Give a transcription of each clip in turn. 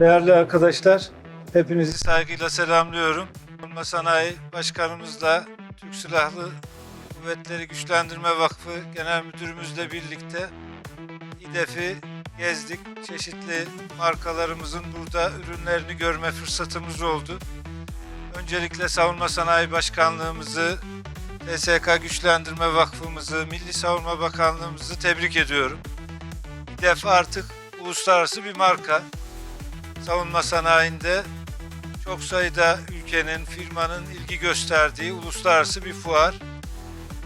Değerli arkadaşlar, hepinizi saygıyla selamlıyorum. Savunma Sanayi Başkanımızla Türk Silahlı Kuvvetleri Güçlendirme Vakfı Genel Müdürümüzle birlikte İDEF'i gezdik. Çeşitli markalarımızın burada ürünlerini görme fırsatımız oldu. Öncelikle Savunma Sanayi Başkanlığımızı, TSK Güçlendirme Vakfımızı, Milli Savunma Bakanlığımızı tebrik ediyorum. İDEF artık uluslararası bir marka savunma sanayinde çok sayıda ülkenin, firmanın ilgi gösterdiği uluslararası bir fuar.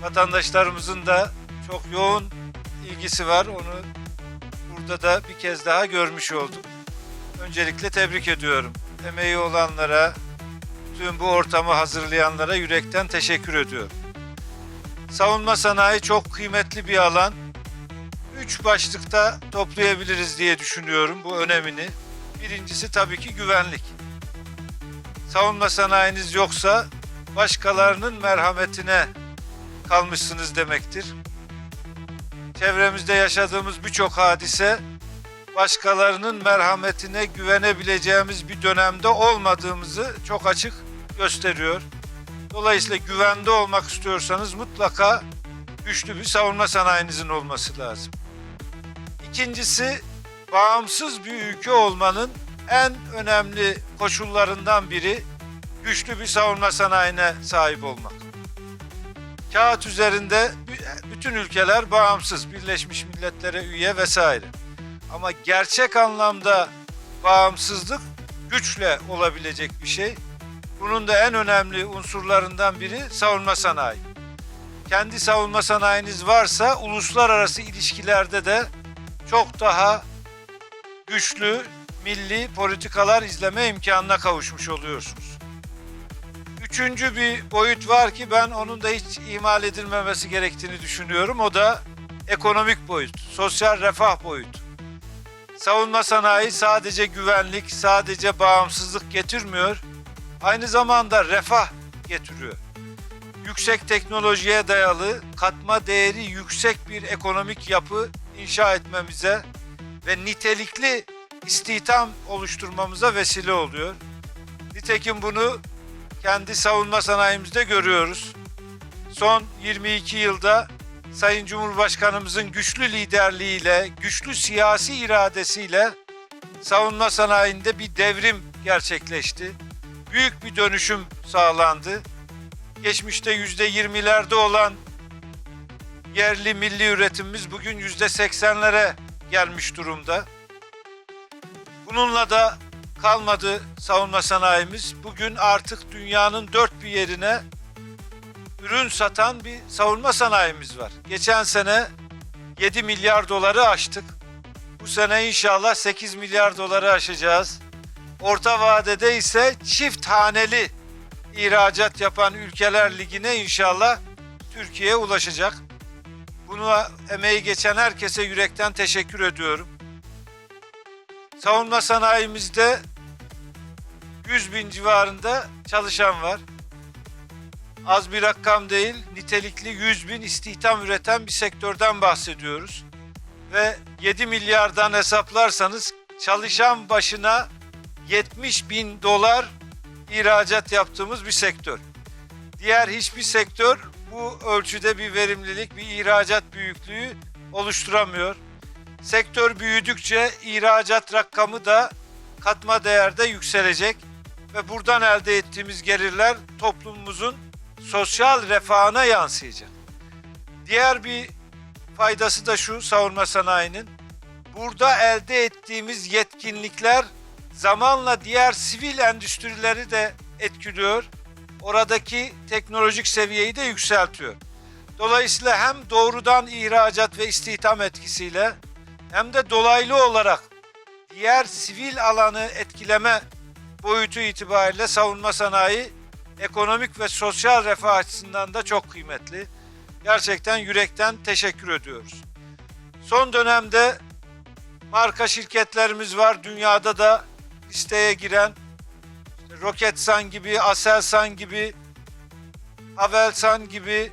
Vatandaşlarımızın da çok yoğun ilgisi var. Onu burada da bir kez daha görmüş olduk. Öncelikle tebrik ediyorum. Emeği olanlara, bütün bu ortamı hazırlayanlara yürekten teşekkür ediyorum. Savunma sanayi çok kıymetli bir alan. Üç başlıkta toplayabiliriz diye düşünüyorum bu önemini. Birincisi tabii ki güvenlik. Savunma sanayiniz yoksa başkalarının merhametine kalmışsınız demektir. Çevremizde yaşadığımız birçok hadise başkalarının merhametine güvenebileceğimiz bir dönemde olmadığımızı çok açık gösteriyor. Dolayısıyla güvende olmak istiyorsanız mutlaka güçlü bir savunma sanayinizin olması lazım. İkincisi bağımsız bir ülke olmanın en önemli koşullarından biri güçlü bir savunma sanayine sahip olmak. Kağıt üzerinde bü- bütün ülkeler bağımsız, Birleşmiş Milletler'e üye vesaire. Ama gerçek anlamda bağımsızlık güçle olabilecek bir şey. Bunun da en önemli unsurlarından biri savunma sanayi. Kendi savunma sanayiniz varsa uluslararası ilişkilerde de çok daha güçlü milli politikalar izleme imkanına kavuşmuş oluyorsunuz. Üçüncü bir boyut var ki ben onun da hiç ihmal edilmemesi gerektiğini düşünüyorum. O da ekonomik boyut, sosyal refah boyutu. Savunma sanayi sadece güvenlik, sadece bağımsızlık getirmiyor. Aynı zamanda refah getiriyor. Yüksek teknolojiye dayalı, katma değeri yüksek bir ekonomik yapı inşa etmemize ve nitelikli istihdam oluşturmamıza vesile oluyor. Nitekim bunu kendi savunma sanayimizde görüyoruz. Son 22 yılda Sayın Cumhurbaşkanımızın güçlü liderliğiyle, güçlü siyasi iradesiyle savunma sanayinde bir devrim gerçekleşti. Büyük bir dönüşüm sağlandı. Geçmişte yüzde yirmilerde olan yerli milli üretimimiz bugün yüzde seksenlere gelmiş durumda. Bununla da kalmadı savunma sanayimiz. Bugün artık dünyanın dört bir yerine ürün satan bir savunma sanayimiz var. Geçen sene 7 milyar doları aştık. Bu sene inşallah 8 milyar doları aşacağız. Orta vadede ise çift haneli ihracat yapan ülkeler ligine inşallah Türkiye ulaşacak. Buna emeği geçen herkese yürekten teşekkür ediyorum. Savunma sanayimizde 100 bin civarında çalışan var. Az bir rakam değil, nitelikli 100 bin istihdam üreten bir sektörden bahsediyoruz. Ve 7 milyardan hesaplarsanız çalışan başına 70 bin dolar ihracat yaptığımız bir sektör. Diğer hiçbir sektör bu ölçüde bir verimlilik, bir ihracat büyüklüğü oluşturamıyor. Sektör büyüdükçe ihracat rakamı da katma değerde yükselecek ve buradan elde ettiğimiz gelirler toplumumuzun sosyal refahına yansıyacak. Diğer bir faydası da şu savunma sanayinin. Burada elde ettiğimiz yetkinlikler zamanla diğer sivil endüstrileri de etkiliyor. Oradaki teknolojik seviyeyi de yükseltiyor. Dolayısıyla hem doğrudan ihracat ve istihdam etkisiyle hem de dolaylı olarak diğer sivil alanı etkileme boyutu itibariyle savunma sanayi ekonomik ve sosyal refah açısından da çok kıymetli. Gerçekten yürekten teşekkür ediyoruz. Son dönemde marka şirketlerimiz var. Dünyada da listeye giren Roketsan gibi, Aselsan gibi, Havelsan gibi,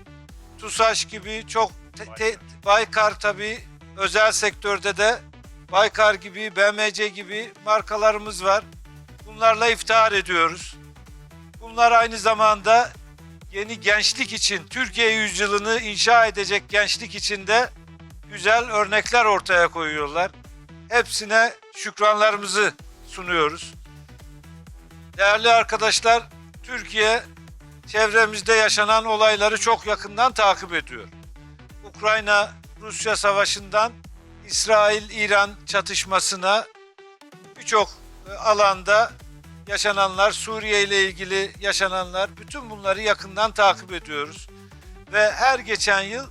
TUSAŞ gibi çok te- te- Baykar tabii özel sektörde de Baykar gibi, BMC gibi markalarımız var. Bunlarla iftihar ediyoruz. Bunlar aynı zamanda yeni gençlik için, Türkiye yüzyılını inşa edecek gençlik için de güzel örnekler ortaya koyuyorlar. Hepsine şükranlarımızı sunuyoruz. Değerli arkadaşlar, Türkiye çevremizde yaşanan olayları çok yakından takip ediyor. Ukrayna-Rusya savaşından İsrail-İran çatışmasına birçok e, alanda yaşananlar, Suriye ile ilgili yaşananlar, bütün bunları yakından takip ediyoruz. Ve her geçen yıl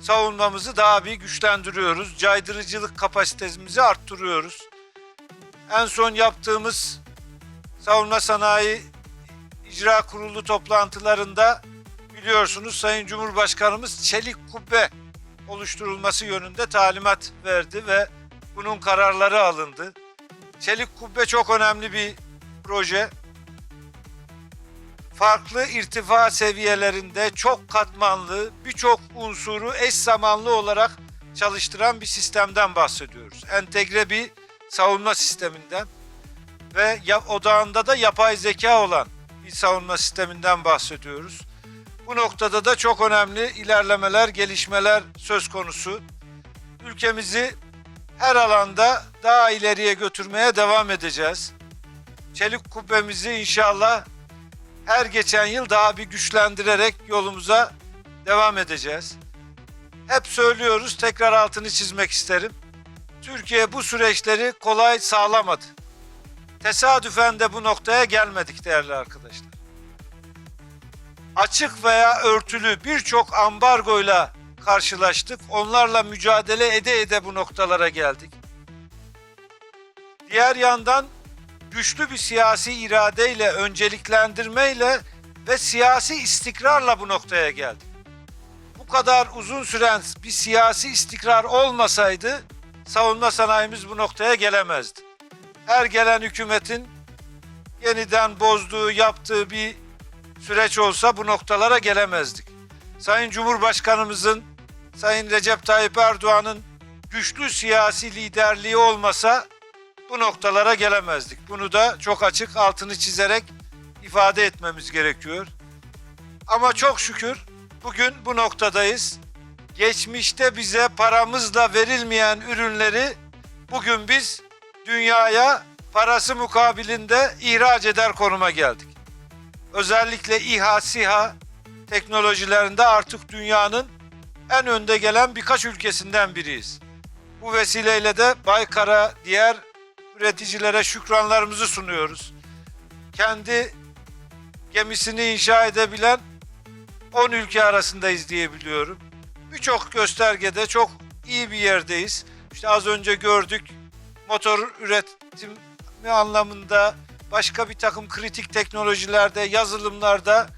savunmamızı daha bir güçlendiriyoruz. Caydırıcılık kapasitemizi arttırıyoruz. En son yaptığımız savunma sanayi icra kurulu toplantılarında biliyorsunuz Sayın Cumhurbaşkanımız çelik kubbe oluşturulması yönünde talimat verdi ve bunun kararları alındı. Çelik kubbe çok önemli bir proje. Farklı irtifa seviyelerinde çok katmanlı, birçok unsuru eş zamanlı olarak çalıştıran bir sistemden bahsediyoruz. Entegre bir savunma sisteminden ve odağında da yapay zeka olan bir savunma sisteminden bahsediyoruz. Bu noktada da çok önemli ilerlemeler, gelişmeler söz konusu. Ülkemizi her alanda daha ileriye götürmeye devam edeceğiz. Çelik kubbemizi inşallah her geçen yıl daha bir güçlendirerek yolumuza devam edeceğiz. Hep söylüyoruz, tekrar altını çizmek isterim. Türkiye bu süreçleri kolay sağlamadı. Tesadüfen de bu noktaya gelmedik değerli arkadaşlar. Açık veya örtülü birçok ambargoyla karşılaştık. Onlarla mücadele ede ede bu noktalara geldik. Diğer yandan güçlü bir siyasi iradeyle, önceliklendirmeyle ve siyasi istikrarla bu noktaya geldik. Bu kadar uzun süren bir siyasi istikrar olmasaydı savunma sanayimiz bu noktaya gelemezdi. Her gelen hükümetin yeniden bozduğu, yaptığı bir süreç olsa bu noktalara gelemezdik. Sayın Cumhurbaşkanımızın, Sayın Recep Tayyip Erdoğan'ın güçlü siyasi liderliği olmasa bu noktalara gelemezdik. Bunu da çok açık altını çizerek ifade etmemiz gerekiyor. Ama çok şükür bugün bu noktadayız. Geçmişte bize paramızla verilmeyen ürünleri bugün biz dünyaya parası mukabilinde ihraç eder konuma geldik. Özellikle İHA, SİHA teknolojilerinde artık dünyanın en önde gelen birkaç ülkesinden biriyiz. Bu vesileyle de Baykar'a diğer üreticilere şükranlarımızı sunuyoruz. Kendi gemisini inşa edebilen 10 ülke arasındayız diye biliyorum. Birçok göstergede çok iyi bir yerdeyiz. İşte az önce gördük motor üretimi anlamında başka bir takım kritik teknolojilerde, yazılımlarda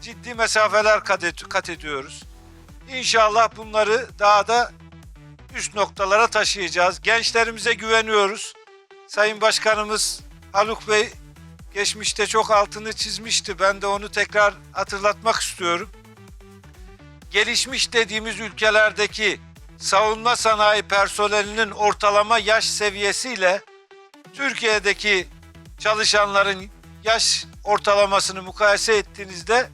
ciddi mesafeler kat, ediyoruz. İnşallah bunları daha da üst noktalara taşıyacağız. Gençlerimize güveniyoruz. Sayın Başkanımız Haluk Bey geçmişte çok altını çizmişti. Ben de onu tekrar hatırlatmak istiyorum. Gelişmiş dediğimiz ülkelerdeki savunma sanayi personelinin ortalama yaş seviyesiyle Türkiye'deki çalışanların yaş ortalamasını mukayese ettiğinizde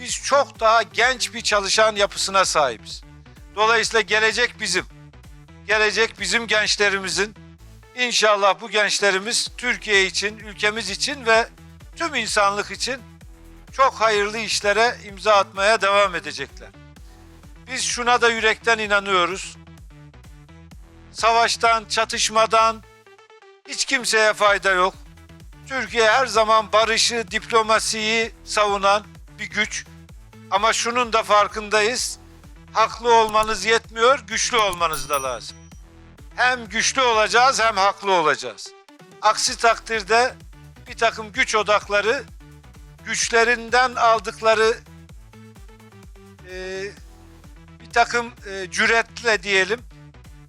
biz çok daha genç bir çalışan yapısına sahibiz. Dolayısıyla gelecek bizim. Gelecek bizim gençlerimizin. İnşallah bu gençlerimiz Türkiye için, ülkemiz için ve tüm insanlık için çok hayırlı işlere imza atmaya devam edecekler. Biz şuna da yürekten inanıyoruz. Savaştan, çatışmadan hiç kimseye fayda yok. Türkiye her zaman barışı, diplomasiyi savunan bir güç. Ama şunun da farkındayız. Haklı olmanız yetmiyor, güçlü olmanız da lazım. Hem güçlü olacağız hem haklı olacağız. Aksi takdirde bir takım güç odakları güçlerinden aldıkları e, bir takım e, cüretle diyelim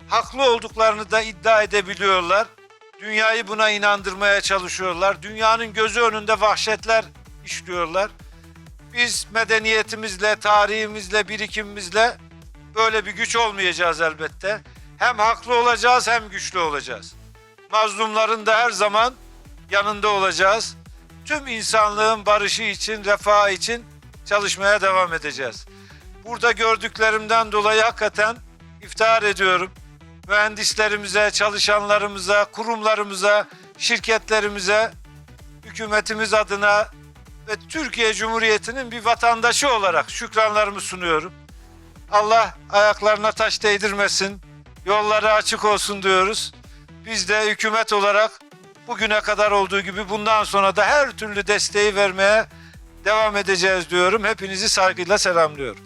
haklı olduklarını da iddia edebiliyorlar. Dünyayı buna inandırmaya çalışıyorlar. Dünyanın gözü önünde vahşetler işliyorlar. Biz medeniyetimizle, tarihimizle, birikimimizle böyle bir güç olmayacağız elbette. Hem haklı olacağız hem güçlü olacağız. Mazlumların da her zaman yanında olacağız. Tüm insanlığın barışı için, refahı için çalışmaya devam edeceğiz. Burada gördüklerimden dolayı hakikaten iftihar ediyorum. Mühendislerimize, çalışanlarımıza, kurumlarımıza, şirketlerimize, hükümetimiz adına ve Türkiye Cumhuriyeti'nin bir vatandaşı olarak şükranlarımı sunuyorum. Allah ayaklarına taş değdirmesin, yolları açık olsun diyoruz. Biz de hükümet olarak bugüne kadar olduğu gibi bundan sonra da her türlü desteği vermeye devam edeceğiz diyorum. Hepinizi saygıyla selamlıyorum.